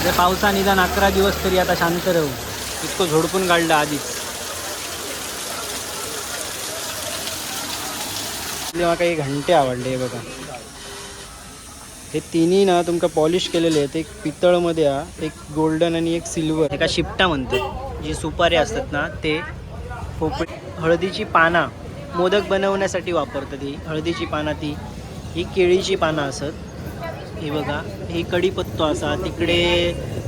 अरे पावसा निदान अकरा दिवस तरी आता शांत राहू. इतकं झोडपून काढलं आधीच. तेव्हा काही घंटे आवडले हे बघा. हे तिन्ही ना तुमका पॉलिश केलेले आहेत. एक पितळमध्ये हा एक गोल्डन आणि एक सिल्वर. एका शिपटा म्हणतात जी सुपारी असतात ना ते पोपळी हळदीची पाना मोदक बनवण्यासाठी वापरतात ही. हळदीची पाना ती. ही केळीची पानं असत. हे बघा ही कढीपत्तो असा तिकडे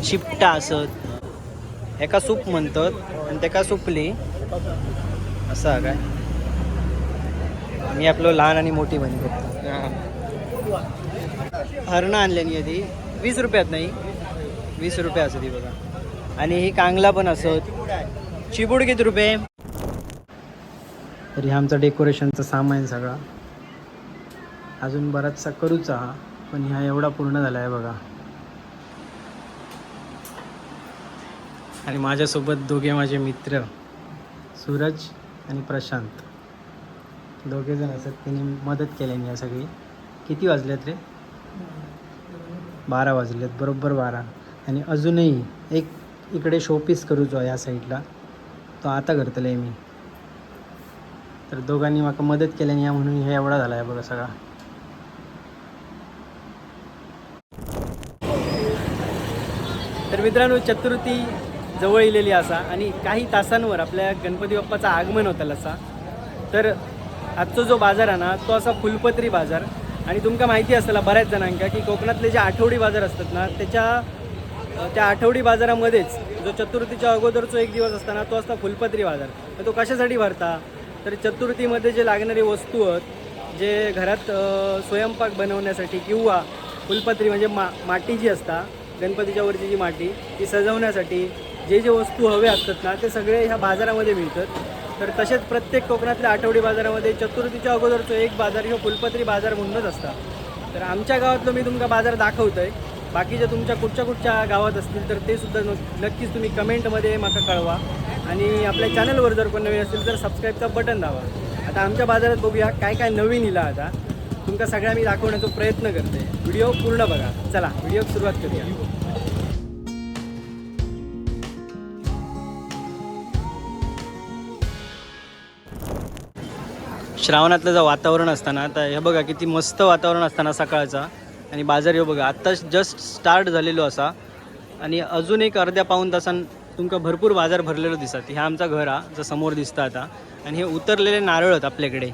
शिपटा असत एका सूप म्हणतात आणि तेका सुपली असं काय? मी आपलं लहान आणि मोठी बनी करतो हरणं आणल्यानी आधी वीस रुपयात नाही वीस रुपये असं ती बघा. आणि ही कांगला पण असत. चिबूड किती रुपये? तर आमचं डेकोरेशनचं सामान सगळा. अजून बराचसा करूचा हा. पण ह्या एवढा पूर्ण झाला आहे बघा. आणि माझ्यासोबत दोघे माझे मित्र सूरज आणि प्रशांत. दोघे जण असतात त्यांनी मदत केल्याने या सगळी. किती वाजलेत रे? बारा वाजलेत बरोबर बारा. आणि अजूनही एक इकडे शोपीस करूचो या साईडला तो आता करतले मी. तर दोघांनी माका मदत केल्याने या म्हणून हे एवढा झाला आहे बघा सगळा. तर मित्रांनो चतुर्थी जवळ येलेली असा आणि काही तासांवर आपल्या गणपती बाप्पाचं आगमन होतं असा तर आजचा जो बाजार आहे ना तो असा फुलपत्री बाजार. आणि तुमका माहिती असेल बऱ्याच जणांका की कोकणातले जे आठवडी बाजार असतात ना त्याच्या त्या आठवडी बाजारामध्येच जो चतुर्थीच्या अगोदरचा एक दिवस असताना तो असता फुलपत्री बाजार. तर तो कशासाठी भरता? तर चतुर्थीमध्ये जे लागणारी वस्तू आहेत जे घरात स्वयंपाक बनवण्यासाठी किंवा फुलपत्री म्हणजे मा माटी जी असता गणपतीच्या वरची जी माती ती सजवण्यासाठी जे जे वस्तू हवे असतात ना ते सगळे ह्या बाजारामध्ये मिळतात. तर तसेच प्रत्येक कोकणातल्या आठवडी बाजारामध्ये चतुर्थीच्या अगोदरचो एक बाजार ह्यो फुलपत्री बाजार म्हणूनच असता. तर आमच्या गावातलं मी तुमका बाजार दाखवतोय. बाकीच्या तुमच्या कुठच्या कुठच्या गावात असतील तर ते सुद्धा नक्कीच तुम्ही कमेंटमध्ये माका कळवा. आणि आपल्या चॅनलवर जर कोण नवीन असेल तर सबस्क्राईबचं बटन दावा आता आमच्या बाजारात बघूया काय काय नवीन इला आता. तुमका सगळ्या मी दाखवण्याचा प्रयत्न करते. व्हिडिओ पूर्ण बघा. चला व्हिडिओ सुरुवात करूया. श्रावणातलं जर वातावरण असताना आता हे बघा किती मस्त वातावरण असताना सकाळचा. आणि बाजार हे बघा आत्ताच जस्ट स्टार्ट झालेलो असा. आणि अजून एक अर्ध्या पाऊन तासान तुमका भरपूर बाजार भरलेलो दिसत. हे आमचा घर हा जो समोर दिसतं आता. आणि हे उतरलेले नारळ आहेत आपल्याकडे.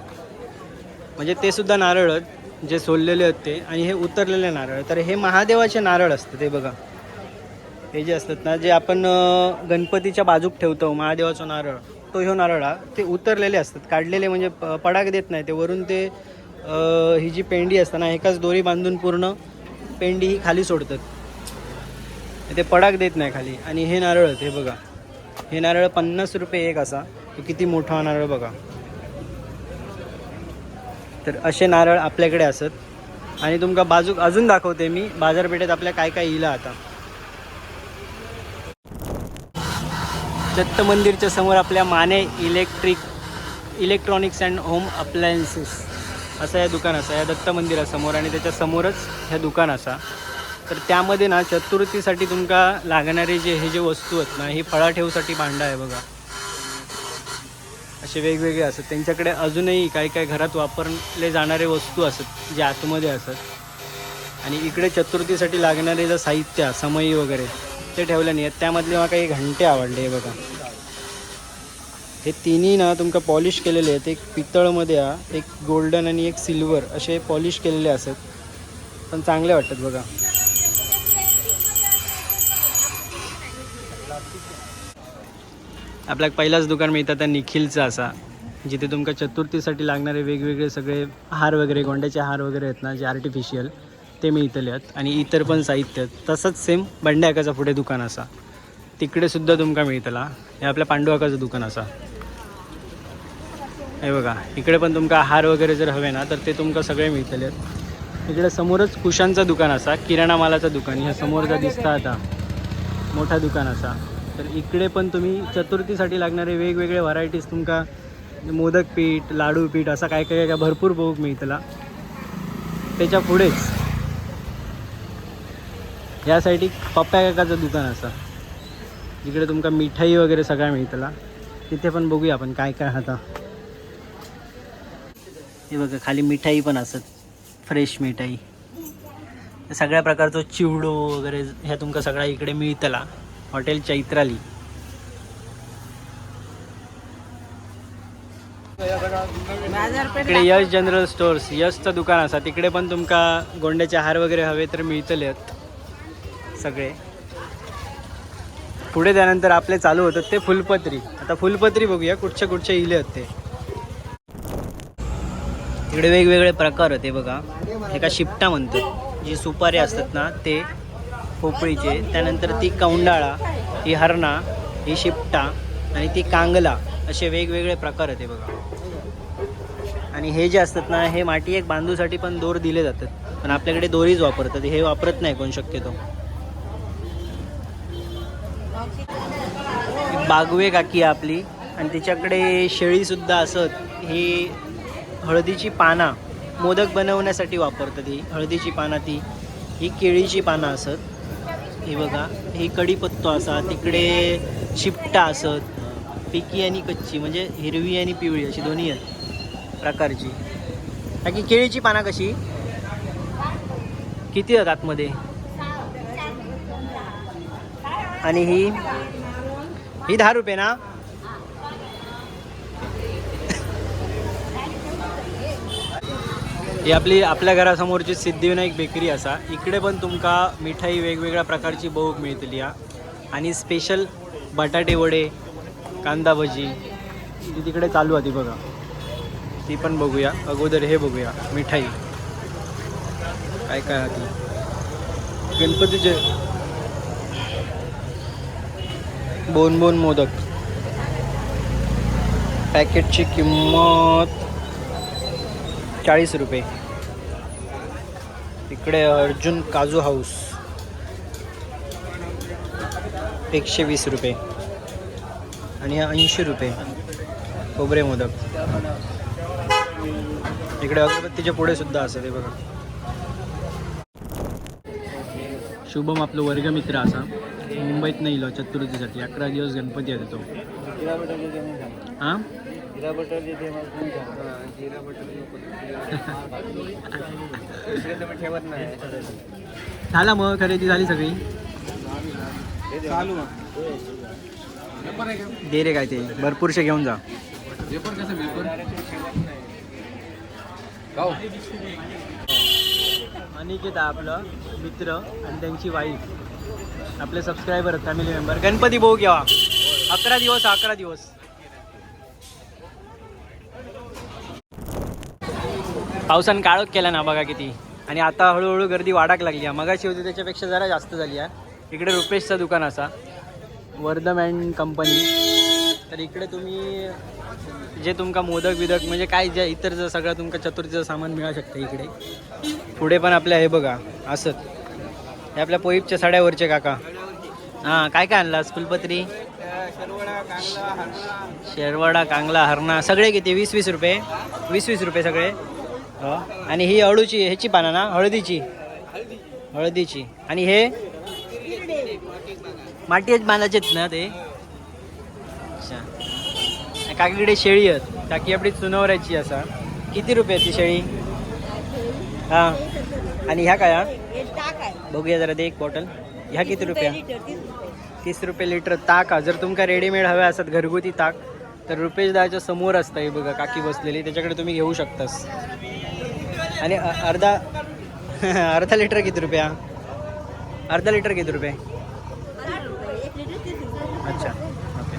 म्हणजे ते सुद्धा नारळ आहेत जे सोललेले आहेत ते. आणि हे उतरलेले नारळ तर हे महादेवाचे नारळ असतं ते बघा. हे जे असतात ना जे आपण गणपतीच्या बाजूक ठेवतो महादेवाचं नारळ. तो ह्यो नारळ ते उतरलेले असतात काढलेले म्हणजे प- पडाक देत नाही ते वरून ते ही जी पेंडी असते ना एकाच दोरी बांधून पूर्ण पेंडी ही खाली सोडतात. ते पडाक देत नाही खाली. आणि हे नारळ हे बघा हे नारळ पन्नास रुपये एक असा तो किती मोठा नारळ बघा. तर असे नारळ आपल्याकडे असत. आणि तुमका बाजूक अजून दाखवते मी बाजारपेठेत आपल्या काय काय येईल आता. दत्त मंदिरच्या समोर आपल्या Mane electric electronics and home appliances. असं या दुकान असा या दत्त मंदिरासमोर आणि त्याच्यासमोरच ह्या दुकान असा तर त्यामध्ये ना चतुर्थीसाठी तुमका लागणारे जे हे जे वस्तू आहेत ना ही फळा ठेवूसाठी भांडं आहे बघा. असे वेगवेगळे असतात. त्यांच्याकडे अजूनही काही काही घरात वापरले जाणारे वस्तू असत जे आतमध्ये असत आणि इकडे चतुर्थीसाठी लागणारे जे साहित्य समयी समई वगैरे ते ठेवले नाही आहेत त्यामधले मला काही घंटे आवडले हे बघा. हे तिन्ही ना तुमका पॉलिश केलेले आहेत. एक पितळमध्ये एक गोल्डन आणि एक सिल्वर असे पॉलिश केलेले असत. पण चांगले वाटतात बघा. आपल्याक पहिलाच दुकान मिळतं त्या निखिलचं असा जिथे तुमका चतुर्थीसाठी लागणारे वेगवेगळे सगळे हार वगैरे गोंड्याचे हार वगैरे आहेत ना जे आर्टिफिशियल ते मिळतले आहेत आणि इतर पण साहित्य. तसंच सेम बंड्याकाचा पुढे दुकान असा. तिकडे सुद्धा तुमका मिळतला. हे आपल्या पांडुआकाचं दुकान असा. हे बघा इकडे पण तुमका हार वगैरे जर हवे ना तर ते तुमका सगळे मिळतले. आहेत इकडे समोरच कुशांचं दुकान असा किराणा मालाचं दुकान. ह्या समोरचा दिसता आता. मोठा दुकान असा. तर इकडे पण तुम्ही चतुर्थीसाठी लागणारे वेगवेगळे व्हरायटीज तुमका मोदक पीठ लाडू पीठ असा काय काय काय भरपूर बघूक मिळतला. त्याच्या पुढेच ह्या साईडी पप्प्या काकाचं दुकान असं जिकडे तुमका मिठाई वगैरे सगळ्या मिळतला. तिथे पण बघूया आपण काय काय आता. हे बघा खाली मिठाई पण असत फ्रेश मिठाई. सगळ्या प्रकारचं चिवडो वगैरे ह्या तुमका सगळ्या इकडे मिळतला. हॉटेल चैत्राली. इकडे यश जनरल स्टोर्स यशचं दुकान असा तिकडे पण तुमका गोंड्याचे हार वगैरे हवे तर मिळतले आहेत सगळे. पुढे त्यानंतर आपले चालू होतं ते फुलपत्री. आता फुलपत्री बघूया कुठच्या कुठच्या इले होते इकडे वेगवेगळे प्रकार होते बघा. एका शिपटा म्हणतो जी सुपारी असतात ना ते पोपळीचे. त्यानंतर ती कौंडाळा ही हरणा ही शिपटा आणि ती कांगला असे वेगवेगळे प्रकार होते बघा. आणि हे जे असतात ना हे माटी एक बांधूसाठी पण दोर दिले जातात. पण आपल्याकडे दोरीच वापरतात. हे वापरत नाही कोण शक्यतो. बागवे काकी आहे आपली. आणि तिच्याकडे शेळीसुद्धा असत ही हळदीची पाना मोदक बनवण्यासाठी वापरतात ही. हळदीची पाना ती ही केळीची पानं असत. ही बघा ही कढीपत्तो असा तिकडे शिपटा असत पिकी आणि कच्ची म्हणजे हिरवी आणि पिवळी अशी दोन्ही आहेत प्रकारची. बाकी केळीची पानं कशी? किती आहेत आतमध्ये? आणि ही? ही दहा रुपये ना. ही आपली आपल्या घरासमोरची सिद्धिविनायक बेकरी असा. इकडे पण तुमका मिठाई वेगवेगळ्या प्रकारची बहुक मिळतली हा. आणि स्पेशल बटाटे वडे कांदा भजी ती तिकडे चालू आहे ती बघा. ती पण बघूया. अगोदर हे बघूया मिठाई. काय काय ती गणपतीचे बोन बोन मोदक. पॅकेटची किंमत चाळीस रुपये. इकडे अर्जुन काजू हाऊस. एकशे वीस रुपये. आणि ऐंशी रुपये. खोबरे मोदक. इकडे अगरबत्तीच्या पुढे सुद्धा असं ते बघा. शुभम आपलं वर्गमित्र असा. मुंबईत नाही इलो चतुर्थीसाठी. अकरा दिवस गणपती आहे तो. हां? झाला मग खरेदी झाली सगळी? दे रे काय ते. भरपूरशे घेऊन जा. अनिकेत आपलं मित्र आणि त्यांची वाईफ आपले सबस्क्रायबर फॅमिली मेंबर गणपती भाऊ घ्यावा अकरा दिवस अकरा दिवस. पावसानं काळोख केला ना बघा किती. आणि आता हळूहळू गर्दी वाढाक लागली आहे. मगाशी होती त्याच्यापेक्षा जरा जास्त झाली आहे. इकडे रुपेशचं दुकान असा. वर्धम अँड कंपनी तर इकडे तुम्ही जे तुमका मोदक बिदक म्हणजे काय जे इतर जर सगळं तुमका चतुर्थीचं सामान मिळू शकतं इकडे. पुढे पण आपल्या हे बघा असत हे आपल्या पोईपच्या साड्यावरचे काका. हां काय काय आणलास फुलपत्री? शेरवाडा कांगला हरणा सगळे किती? वीस वीस रुपये. वीस वीस रुपये सगळे. हो. आणि ही अळूची ह्याची पानं ना हळदीची. हळदीची. आणि हे? माटीच बांधायचेत ना ते. अच्छा. काकीकडे शेळी आहेत. काकी आपली चुनवऱ्याची असा. किती रुपये ती शेळी? हां. आणि ह्या काय हा? बघूया जरा दे एक बॉटल ह्या किती रुपया तीस रुपये. लिटर ताक. जर तुमका रेडीमेड हवे असतात घरगुती ताक तर रुपेश दाच्या समोर असतं हे बघा काकी बसलेली. त्याच्याकडे तुम्ही घेऊ शकतास. आणि अर्धा अर्धा लिटर किती रुपया? अर्धा लिटर किती रुपये? अच्छा. ओके.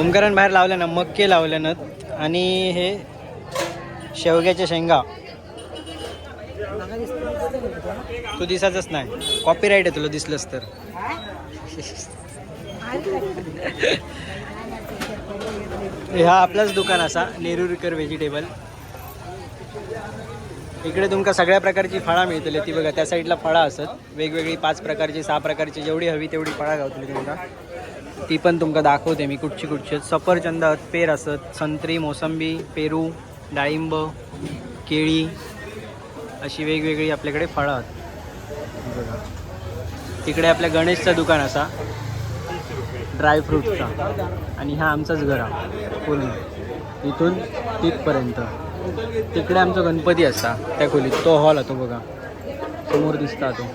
ओमकारण बाहेर लावल्या ना मक्के लावल्यानं आणि हे शेवग्याच्या शेंगा. तू दिसायचंच नाही. कॉपीराईट आहे तुला दिसलंस तर. हा आपलाच दुकान असा नेरुरकर व्हेजिटेबल इकडे तुमका सगळ्या प्रकारची फळां मिळतली. ती बघा त्या साईडला फळं असत. वेगवेगळी पाच प्रकारची सहा प्रकारची जेवढी हवी तेवढी फळं गावतली तुमका. ती पण तुमका दाखवते मी कुठची कुठची. सफरचंद पेर असत. संत्री मोसंबी पेरू डाळिंब केळी अशी वेगवेगळी आपल्याकडे फळं आहेत. बघा तिकडे आपल्या गणेशचं दुकान असा. ड्रायफ्रूटचा आणि हा आमचाच घर आहे पूर्ण. इथून तिथपर्यंत. तिकडे आमचा गणपती असा त्या खोलीत. तो हॉल तो बघा. समोर दिसता तो.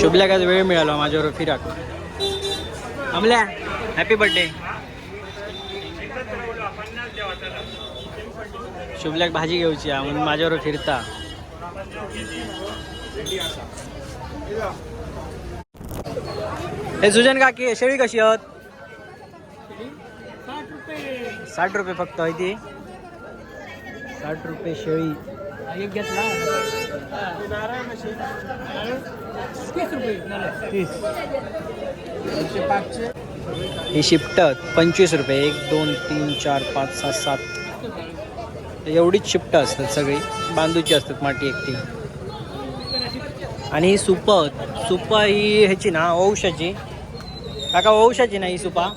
शुभल्या आज वेळ मिळाला माझ्यावर फिराक. आमल्या हॅपी बर्थडे शुभल्याक भाजी घेऊची हा, म्हणून माझ्याबरोबर फिरता. हे सुजन काकी शेळी कशी आहोत? साठ रुपये फक्त आहे ती. साठ रुपये शेळी. घेतला. ही शिफ्टत पंचवीस रुपये. एक दोन तीन चार पाच सहा सात. एवढीच शिफ्ट असतात सगळी. बांधूची असतात माटी एकटी. आणि ही सुपत सुपा ही ह्याची ना औषाची काका औषाची ना ही सुपा?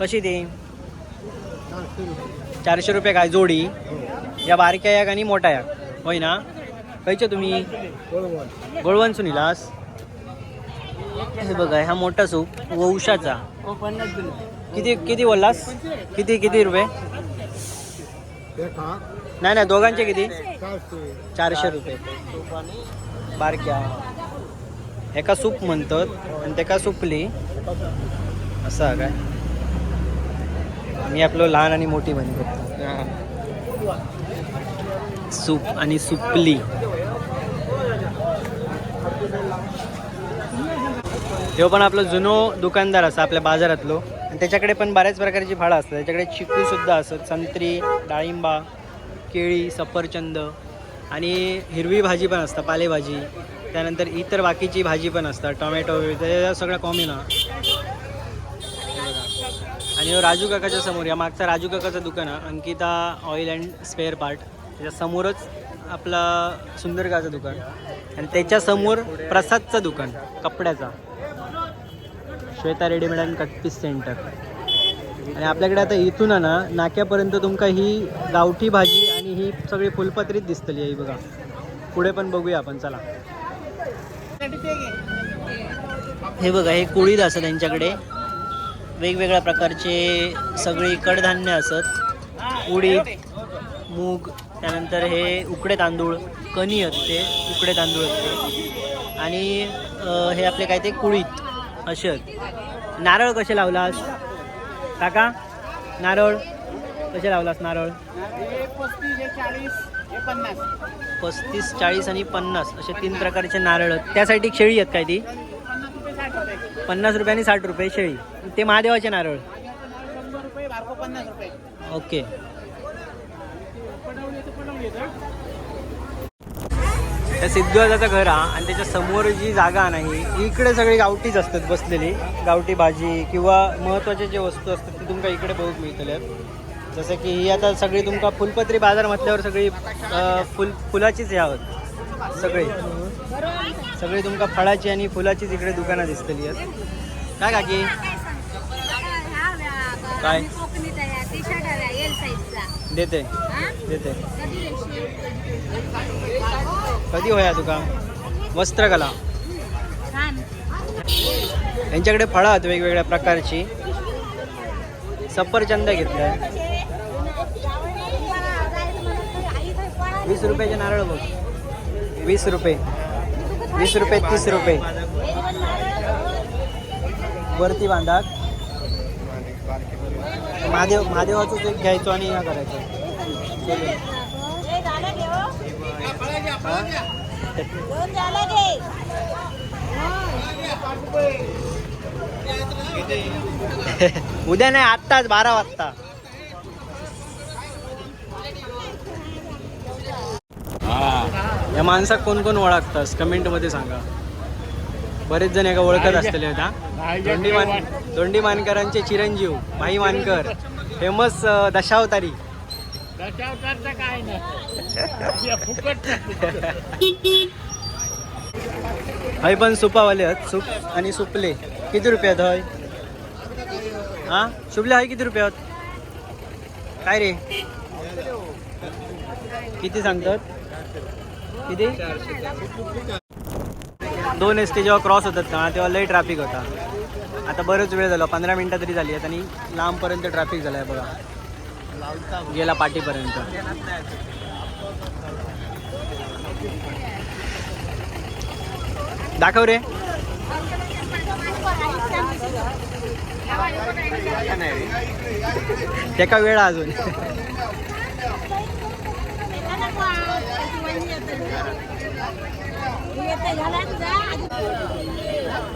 कशी ती? चारशे रुपये काय? जोडी. या बारक्या याक आणि मोठ्या याक होय ना? खयचे तुम्ही? गोळवण सुनिलास. हे बघा हा मोठा सूप वौशाचा किती किती बोललास? किती किती रुपये? नाही नाही दोघांचे किती? चारशे. रुपये. बारक्या. एका सूप म्हणतात आणि तेका सुपली. असं काय? मी आपलं लहान आणि मोठी म्हणतो सूप आणि सुपली. तो पण आपलं जुनो दुकानदार असा आपल्या बाजारातलो. त्याच्याकडे पण बऱ्याच प्रकारची फळं असतात. त्याच्याकडे चिकू सुद्धा असत संत्री डाळिंबा केळी सफरचंद आणि हिरवी भाजी पण असतात पालेभाजी. त्यानंतर इतर बाकीची भाजी पण असतात टोमॅटो वगैरे. सगळं कॉमन आणि राजू काकाच्या समोर या मागचा राजू काकाचं दुकान आहे Ankita oil and spare part त्याच्या समोरच आपला सुंदरगाचं दुकान. आणि त्याच्यासमोर प्रसादचं दुकान कपड्याचा. Shweta readymade and cut piece centre. आणि आपल्याकडे आता इथून ना नाक्यापर्यंत तुमका ही गावठी भाजी आणि ही सगळी फुलपत्रीच दिसतली ही बघा. पुढे पण बघूया आपण चला. हे बघा हे कुळीद असं त्यांच्याकडे. वेगवेगळ्या प्रकारचे सगळी कडधान्य असत. उडीद मूग त्यानंतर हे उकडे तांदूळ कणी असते उकडे तांदूळ असते. आणि हे आपले काय ते कुळीत आहेत. नारळ कसे लावलास? काका नारळ. कसे लावलास नारळ? पस्तीस चाळीस आणि पन्नास. असे तीन प्रकारचे नारळ त्यासाठी शेळी आहेत काय ती? पन्नास रुपये आणि साठ रुपये शेळी. ते महादेवाचे नारळ. ओके. त्या सिद्धवाजाचं घर हा आणि त्याच्यासमोर जी जागा नाही इकडे सगळी गावठीच असतात बसलेली. गावठी भाजी किंवा महत्त्वाचे जे वस्तू असतात ती तुमका इकडे बघूक मिळतले. जसं की ही आता सगळी तुमका फुलपत्री बाजार म्हटल्यावर सगळी फुल फुलाचीच ह्या आहोत. सगळी. सगळी तुमका फळाची आणि फुलाचीच इकडे दुकानं दिसतली आहेत. काय काकी? काय? साईजचा देते? देते. कधी? कधी होया तुका वस्त्रकला छान. यांच्याकडे फळं आहेत वेगवेगळ्या प्रकारची. सफरचंद घेतलंय. वीस रुपयाचे नारळ बघ. वीस रुपये. वीस रुपये तीस रुपये. वरती बांधा. महादेव महादेवाचंच एक घ्यायचो आणि ह्या करायचं. उद्या नाही आत्ताच बारा वाजता. या माणसाक कोण कोण ओळखतास? कमेंटमध्ये सांगा. बरेच जण एका ओळखत असलेले होता दोंडी मान दोंडी मानकरांचे चिरंजीव भाई मानकर फेमस दशावतारी. हय पण सुपावाले आहेत. सूप आणि सुपले. किती रुपयात हय? हा? शुभले हय किती रुपयात? काय रे? किती सांगतात? किती? दोन एस टी जेव्हा क्रॉस होतात ना तेव्हा लई ट्रॅफिक होता. आता बरंच वेळ झाला पंधरा मिनटं तरी झाली आहेत आणि लांबपर्यंत ट्रॅफिक झालं आहे बघा. गेला पाठीपर्यंत. दाखव रे. ते का वेळ आहे अजून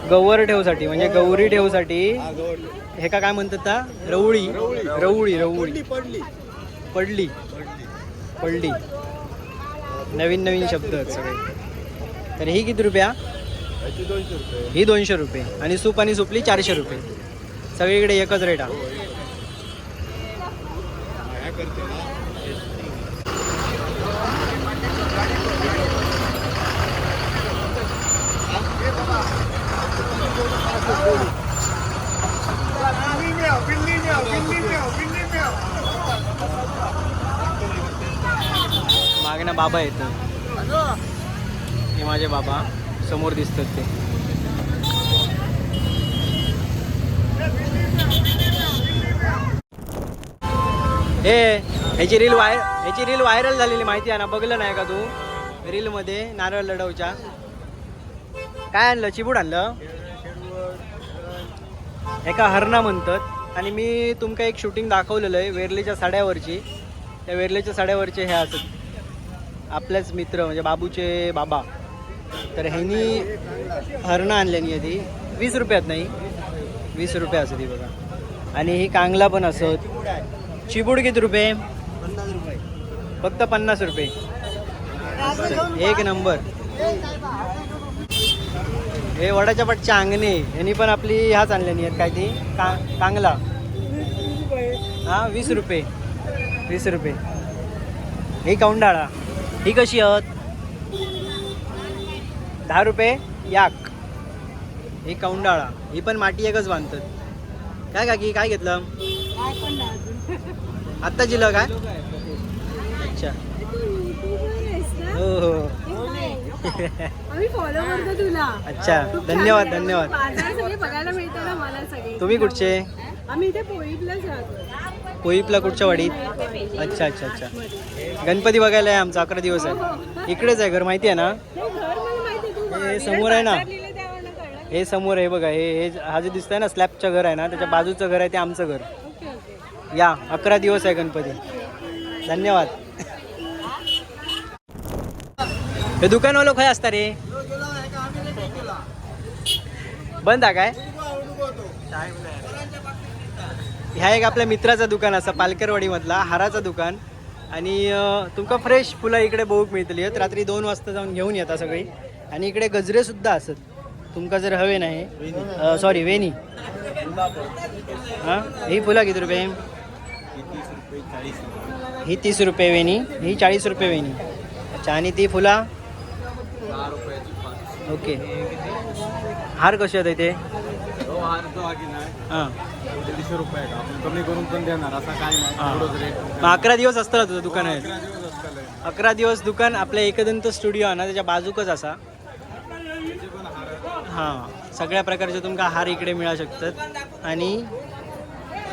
गवर ठेवसाठी म्हणजे गौरी ठेवसाठी हे का काय म्हणतात ता? रवळी. रवळी रवळी. पडली. पडली. नवीन नवीन शब्द आहेत सगळे. तर ही किती रुपया? ही दोनशे रुपये. आणि सूप आणि सुपली चारशे रुपये. सगळीकडे एकच रेट आहे. ना बाबा येतं हे माझे बाबा. समोर दिसतात ते. हे ह्याची रील वाय ह्याची रील व्हायरल झालेली माहिती आहे ना बघलं नाही का तू? रीलमध्ये नारळ लढवच्या. काय आणलं? चिबूड आणलं? एका हरणा म्हणतात. आणि मी तुमका एक शूटिंग दाखवलेलं आहे वेरलेच्या साड्यावरची. त्या वेरलेच्या साड्यावरचे हे असत आपलेच मित्र म्हणजे बाबूचे बाबा. तर ह्यांनी हरणं आणल्यानी आहे ती. वीस रुपयात नाही वीस रुपये असं ती बघा. आणि ही कांगला पण असत. चिबूड किती रुपये? फक्त पन्नास रुपये. एक नंबर. हे वडाच्या पटच्या अंगणे यांनी पण आपली ह्याच आणल्यानी आहेत काय ती? का कांगला. हा वीस रुपये. वीस रुपये. ही कौंडाळा ही कशी आहोत? दहा रुपये याक. ही कौंडाळा. ही पण माटी एकच बांधतात. काय काकी काय घेतलं? आत्ता जिलं काय अच्छा. हो हो. अच्छा. धन्यवाद. धन्यवाद. तुम्ही कुठचे? आम्ही इथे पोईतलाच राहतो. कोईपला कुठच्या वाडीत? अच्छा अच्छा अच्छा. गणपती बघायला आहे आमचा अकरा दिवस आहे. इकडेच आहे घर माहिती आहे ना? हे समोर आहे ना? हे समोर आहे बघा हे हे हा जे दिसतंय ना स्लॅबचं घर आहे ना त्याच्या बाजूचं घर आहे ते आमचं घर. या अकरा दिवस आहे गणपती. धन्यवाद. हे दुकानवालो खय असता रे? बंद आहे काय? ह्या एक आपल्या मित्राचं दुकान असं पालकरवाडीमधला हाराचं दुकान. आणि तुमका फ्रेश फुलं इकडे बघूक मिळतली आहेत. रात्री दोन वाजता जाऊन घेऊन येता सगळी. आणि इकडे गजरे सुद्धा असत. तुमका जर हवे नाही सॉरी वेणी. हां? ही फुलं किती रुपये? ही तीस रुपये वेणी ही चाळीस रुपये वेणी. अच्छा आणि ती फुला? ओके. हार कसे आहेत इथे हां. दीडशे रुपये का आपण कमी करून पण देणार. असा काय नाही. हां. एवढंच रेट मग अकरा दिवस असतं ना तुझं दुकान आहे? अकरा दिवस असतं अकरा दिवस दुकान आपल्या एकदंत स्टुडिओ आहे ना त्याच्या बाजूकच असा. हां. सगळ्या प्रकारचे तुमका हार इकडे मिळू शकतात. आणि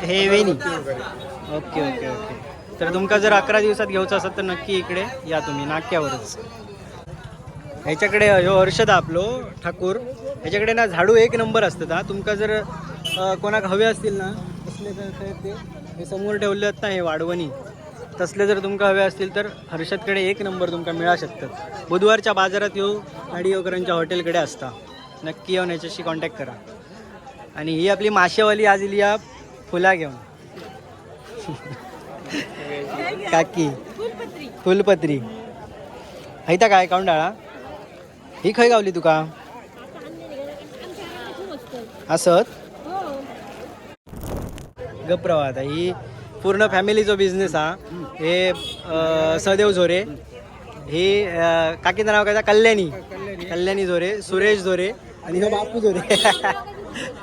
हे वेणी. Okay okay okay. तर तुमका जर अकरा दिवसात घ्यायचं असेल तर नक्की इकडे या तुम्ही नाक्यावरच. ह्याच्याकडे ह्यो हर्षद आपलो ठाकूर. ह्याच्याकडे ना झाडू एक नंबर असतात हा. तुमका जर कोणाक हवे असतील ना तसले तर ते हे समोर ठेवले आहेत ना हे वाढवणी. तसले जर तुमका हवे असतील तर हर्षदकडे एक नंबर तुमका मिळा शकतात. बुधवारच्या बाजारात येऊ आडिओकरांच्या हॉटेलकडे असता. नक्की येऊन याच्याशी कॉन्टॅक्ट करा. आणि ही आपली माशेवाली आज इली या फुला घेऊन. काकी. फुलपत्री. हैता काय काउंडाळा? ही खय गावली तुका? असत गप्रवा आता. ही पूर्ण फॅमिलीचो बिझनेस हा हे सदेव झोरे ही काकीचं नाव काय? कल्याणी. कल्याणी झोरे सुरेश झोरे आणि ह्यो बापू झोरे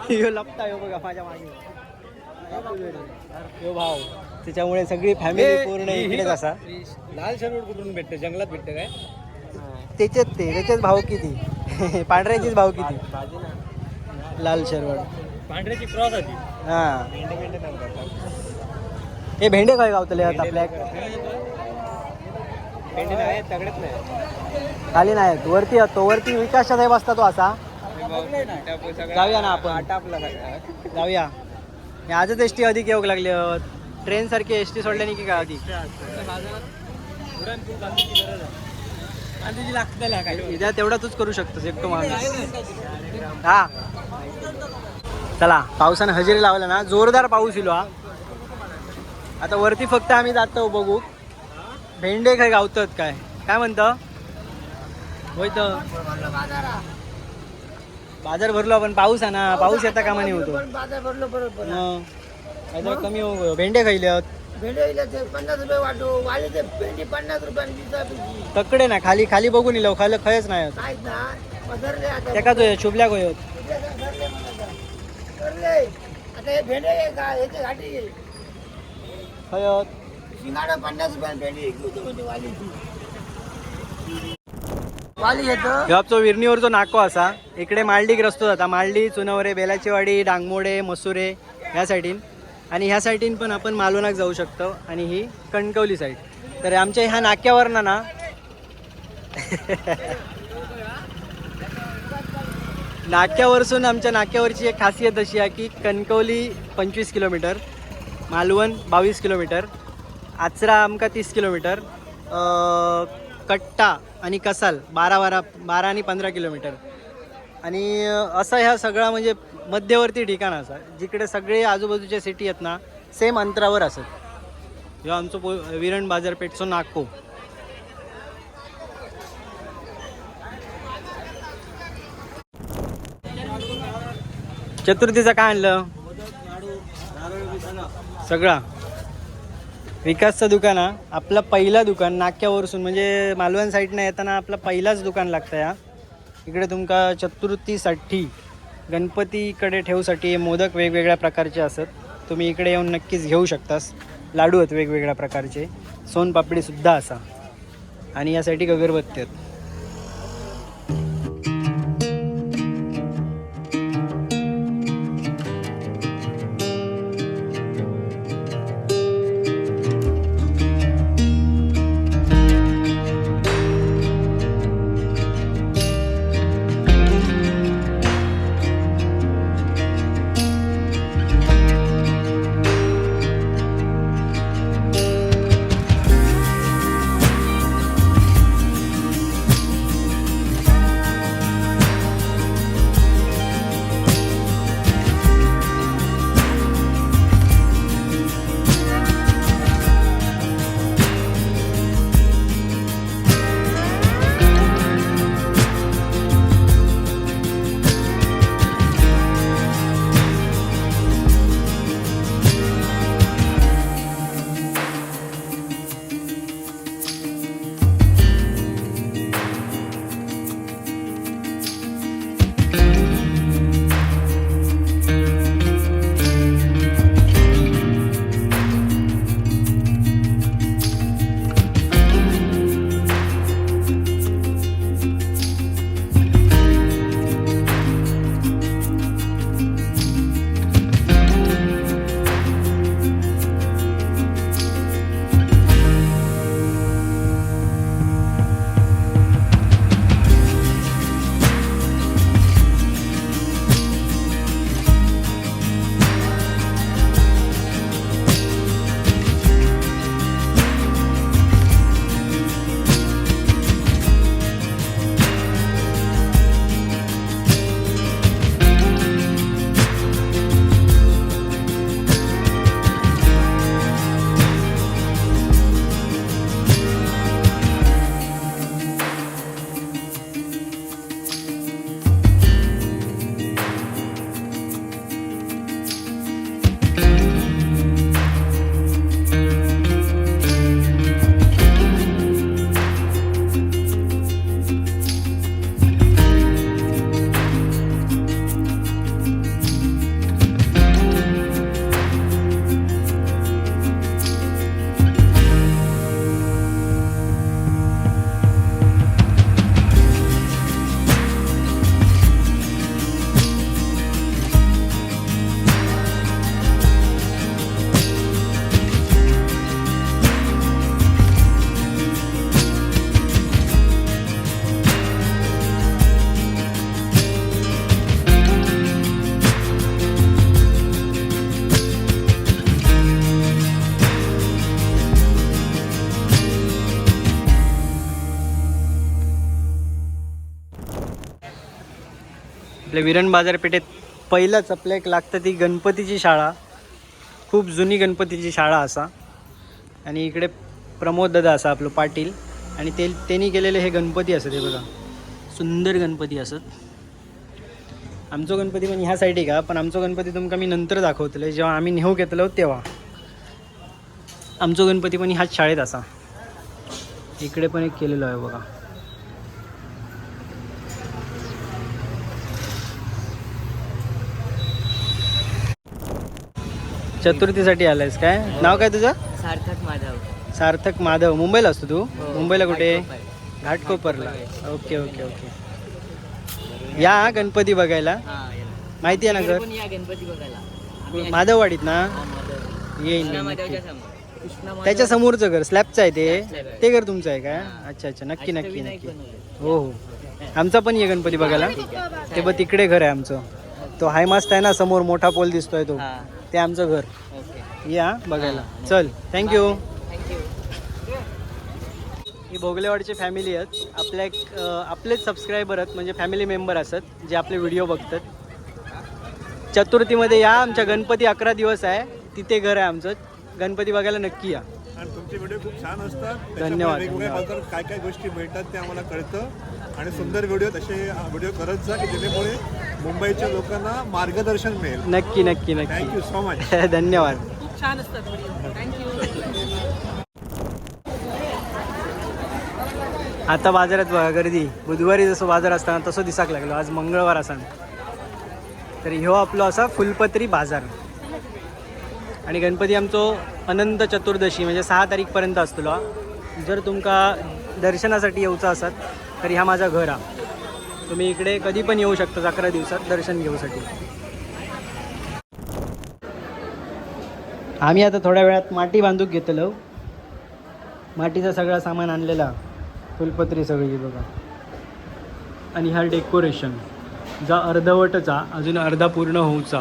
ह्यो लपता ह्यो बघा माझ्या मागे. ह्यो त्याच्यामुळे सगळी फॅमिली पूर्ण इकडेच असा. लाल शरवड कुठून भेटते? जंगलात भेटते काय? त्याच्यात ते त्याच्याच भाव किती? पांढऱ्याचीच भाव किती? लाल शरवड. पांढऱ्याची क्रॉस हा. हे भेंडे काय गावतले आता आपल्या? भेंडी नाही तगडेच नाही. खाली नाही वरती तो वरती विकासच्या साहेब असता तो असा. जाऊया ना आपण. जाऊया. हे आजच एस टी अधिक येऊ लागले. ट्रेन सारखी एस टी सोडल्याने की काय अधिक उद्या तेवढा तूच करू शकतोस एकटो माणूस. हा. चला पावसानं हजेरी लावला ना जोरदार पाऊस इलो हा. आता वरती फक्त आम्ही जातो बघू. भेंडे काय गावतात काय? काय म्हणतं? होय तर. बाजार भरलो आपण पाऊस आहे ना पाऊस येता कामा नाही होतो. बाजार भरलो बरोबर कमी हो भेंडे खायल्यात. तकडे ना खाली खाली बघून इलो खाली खयच नाही. काय ना पसरले आता. त्या का तो शुभल्या गोयत. धरले. आता हे भेंडे आहे का? याची घाटी शिंगाडा पन्नास भेंडी होती म्हणजे वाली येतं विरणीवरचो नाको असा इकडे मालडीक रस्तो जाता. मालडी चुनवरे बेलाची वाडी डांगमोडे मसुरे ह्या सायडीन. आणि ह्या सायडीन पण आपण मालवणाक जाऊ शकतो. आणि ही कणकवली साईड. तर आमच्या ह्या नाक्यावर ना ना नाक्यावरसून आमच्या नाक्यावरची एक खासियत अशी आहे की कणकवली पंचवीस किलोमीटर मालवण बावीस किलोमीटर आचरा आमका तीस किलोमीटर कट्टा आणि कसाल बारा बारा बारा आणि पंधरा किलोमीटर. आणि असं ह्या सगळा म्हणजे मध्यवर्ती ठिकाण असा जिकडे सगळे आजूबाजूचे सिटी आहेत ना सेम अंतरावर असत. ह्यो आमचो पो विरण बाजारपेठचो नाको चतुर्थीचं काय आणलं? सगळा. विकासचं दुकान हा. आपलं पहिलं दुकान नाक्यावरसून. म्हणजे मालवण साईडनं येताना आपलं पहिलाच दुकान लागतं या इकडे तुमका चतुर्थीसाठी गणपतीकडे ठेवूसाठी मोदक वेगवेगळ्या प्रकारचे असत तुम्ही इकडे येऊन नक्कीच घेऊ शकतास. लाडू आहेत वेगवेगळ्या प्रकारचे. सोनपापडीसुद्धा असा. आणि यासाठी अगरबत्ती आहेत. आपल्या विरण बाजारपेठेत पहिलंच आपल्या एक लागतं ती गणपतीची शाळा. खूप जुनी गणपतीची शाळा असा. आणि इकडे प्रमोद दादा असा आपलं पाटील. आणि ते त्यांनी केलेले हे गणपती असत हे बघा. सुंदर गणपती असत आमचो गणपती पण ह्या साईड का? पण आमचो गणपती तुमका मी नंतर दाखवतले जेव्हा आम्ही नेहू घेतलो तेव्हा. आमचो गणपती पण ह्याच शाळेत असा. इकडे पण एक केलेलो आहे बघा. चतुर्थीसाठी आलायस काय? नाव काय तुझं? सार्थक माधव. सार्थक माधव. मुंबईला असतो तू? हो. मुंबईला कुठे? घाटकोपर. घाटकोपरला. घाटकोपर. Okay okay okay. या गणपती बघायला. माहिती आहे ना घर? गणपती बघायला. माधववाडीत ना. येईन त्याच्या समोरचं घर स्लॅबचं आहे ते. ते घर तुमचं आहे हा. अच्छा अच्छा. नक्की नक्की नक्की. हो हो. आमचा पण ये गणपती बघायला. ते बघ तिकडे घर आहे आमचं. तो हाय मस्त आहे ना समोर मोठा पोल दिसतोय तो. ते आमचं घर. या. बघायला. चल. थँक्यू ही भोगलेवाडची फॅमिली आहेत. आपल्या एक आपलेच सबस्क्रायबर आहेत म्हणजे फॅमिली मेंबर असत जे आपले व्हिडिओ बघतात. चतुर्थीमध्ये या. आमच्या गणपती अकरा दिवस आहे. तिथे घर आहे आमचं. गणपती बघायला नक्की या. आणि तुमचे व्हिडिओ खूप छान असतात. धन्यवाद, वेगवेगळ्या काय काय गोष्टी मिळतात ते आम्हाला कळतं. आणि सुंदर व्हिडिओ तसे व्हिडिओ करत जा की जेणेमुळे मुंबईच्या लोकांना मार्गदर्शन मिळेल. नक्की नक्की नक्की. थँक्यू सो मच धन्यवाद. खूप छान असतात व्हिडिओ थँक्यू आता बाजारात बघा गर्दी. बुधवारी जसं बाजार असताना तसं दिसाक लागलो. आज मंगळवार असा तर ह्यो आपलो असा फुलपत्री बाजार. आणि गणपती आमचो अनंत चतुर्दशी म्हणजे सहा तारीखपर्यंत असतलो. जर तुमका दर्शनासाठी येऊचं असत तर ह्या माझा घर. हा तुम्ही इकडे कधी पण येऊ शकता अकरा दिवसात दर्शन घेऊसाठी. आम्ही आता थोड्या वेळात माटी बांधूक घेतलो माटीचा सगळा सामान आणलेला. फुलपत्री सगळी बघा. आणि हा डेकोरेशन. जा अर्धवटचा अजून अर्धा पूर्ण होऊचा.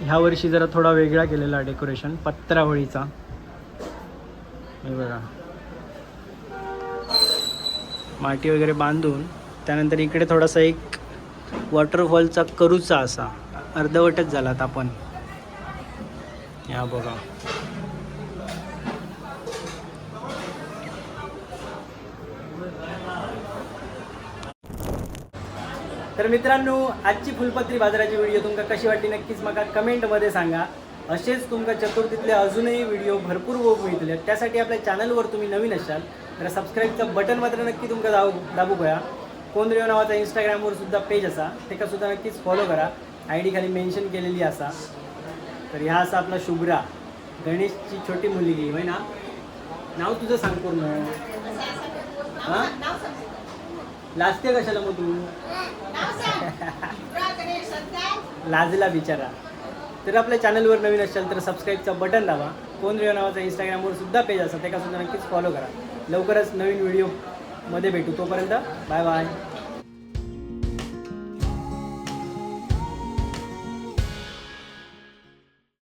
ह्या वर्षी जरा थोडा वेगळा केलेला डेकोरेशन पत्रावळीचा. हे बघा. माटी वगैरे बांधून त्यानंतर इकडे थोडासा एक वॉटरफॉलचा करूचा असा. अर्धवटच झाला आपण. या बघा. तर मित्रांनो आजची फुलपत्री बाजाराची व्हिडिओ तुमका कशी वाटली नक्कीच म्हाका कमेंटमध्ये सांगा. असेच तुमका चतुर्थीतले अजूनही व्हिडिओ भरपूर बघूक मिळतले. त्यासाठी आपल्या चॅनलवर तुम्ही नवीन असाल तर सबस्क्राईबचं बटन मात्र नक्की तुमका दाबू दाबू गया कोण रेव नावाचा इंस्टाग्रामवर सुद्धा पेज असा. तेका सुद्धा नक्कीच फॉलो करा. आय डी खाली मेन्शन केलेली असा. तर ह्या असा आपला शुभ्रा. गणेशची छोटी मुलगी होय ना? नाव तुझं सांग पूर्ण. हां? लाजते कशाला मग तू? लाजला बिचारा. तर आपल्या चॅनलवर नवीन असाल तर सबस्क्राईबचं बटन दाबा कोण रेव नावाचा इंस्टाग्रामवर सुद्धा पेज असतात ते सुद्धा नक्कीच फॉलो करा. लवकरच नवीन व्हिडिओमध्ये भेटू. तोपर्यंत बाय बाय